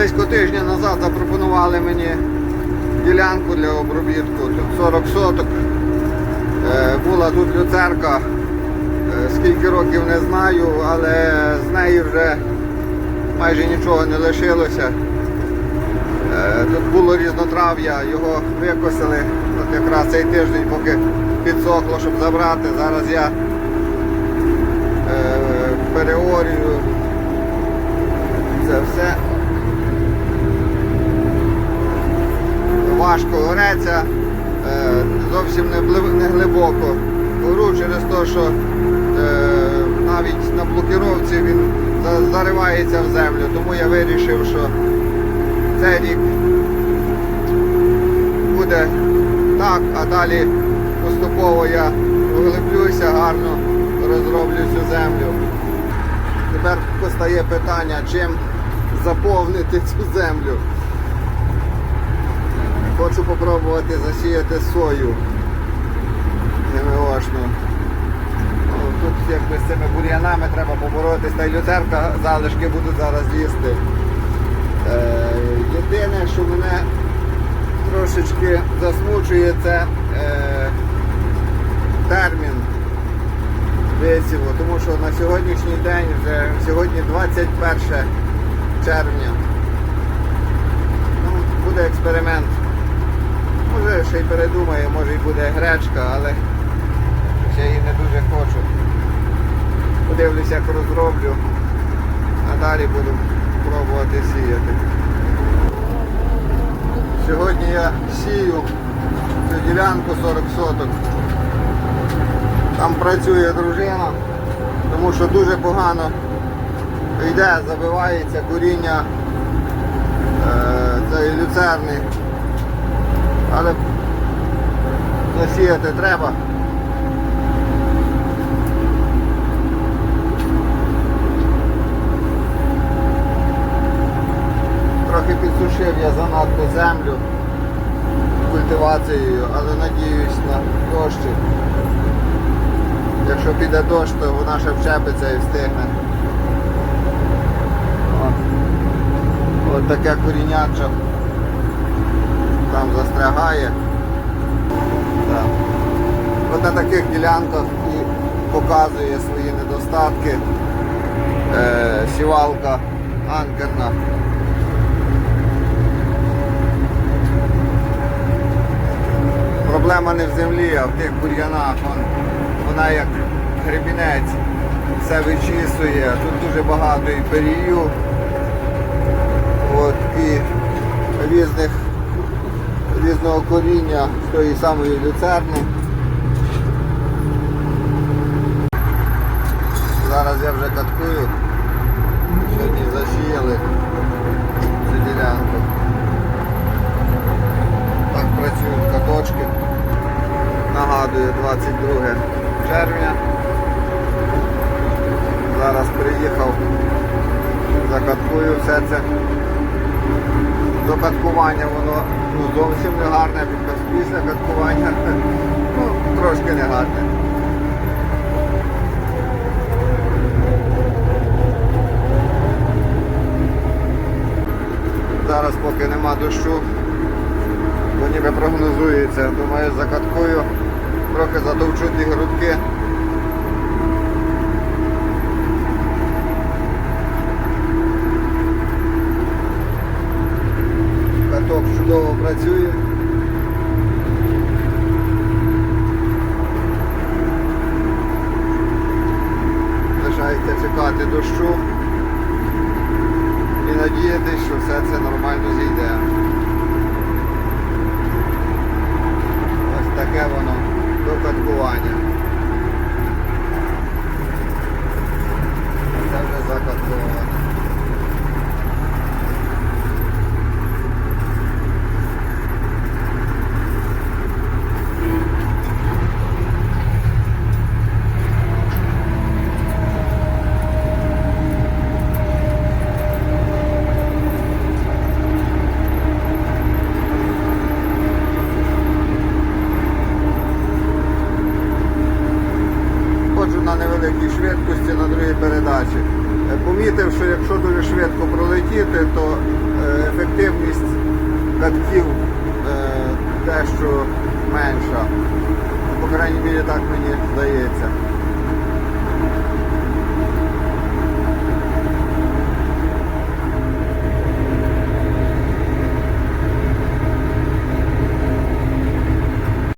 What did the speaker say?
Близько тижня назад запропонували мені ділянку для обробітку. Тут 40 соток. Е, Була тут люцерка. Е, Скільки років не знаю, але з неї вже майже нічого не лишилося. Е, Тут було різнотрав'я, його викосили от якраз цей тиждень, поки підсохло, щоб забрати. Зараз я переорюю це все. Важко е, зовсім не, глиб- не глибоко. Гору через те, що е, навіть на блокіровці він за- заривається в землю, тому я вирішив, що цей рік буде так, а далі поступово я углублюся, гарно розроблю цю землю. Тепер постає питання, чим заповнити цю землю. Хочу попробувати засіяти сою ГМОшну. Ну, Тут якби з цими бур'янами треба поборотися, та й люцерка залишки будуть зараз їсти. Е, єдине, що мене трошечки засмучує, це е, термін висіву, тому що на сьогоднішній день вже сьогодні 21 червня. Ну, буде експеримент. Може ще й передумаю, може й буде гречка, але ще її не дуже хочу. Подивлюся, як розроблю, а далі буду пробувати сіяти. Сьогодні я сію цю ділянку 40 соток. Там працює дружина, тому що дуже погано йде, забивається коріння е, цієї люцерни. Але засіяти треба. Трохи підсушив я занадто землю культивацією, але надіюсь на дощі. Якщо піде дощ, то вона ще вчепиться і встигне. От таке коріняче там застрягає. Так. От на таких ділянках і показує свої недостатки. Е, сівалка анкерна. Проблема не в землі, а в тих бур'янах. Вона як гребінець все вичісує. Тут дуже багато і перію. От, і різних різного коріння з тої самої люцерни. Зараз я вже каткую. Сьогодні засіяли цю ділянку. Так працюють каточки. Нагадую, 22 червня. Зараз приїхав, закаткую все це. До каткування воно ну, зовсім не гарне, після каткування ну, трошки не гарне. Зараз поки нема дощу, бо ніби прогнозується. Думаю, закаткую, трохи затовчу ті грудки. Чудово працює. Лишається чекати дощу і надіятися, що все це нормально зійде. на невеликій швидкості на другій передачі. Е, помітив, що якщо дуже швидко пролетіти, то е, ефективність катків е, дещо менша. По крайній мірі так мені здається.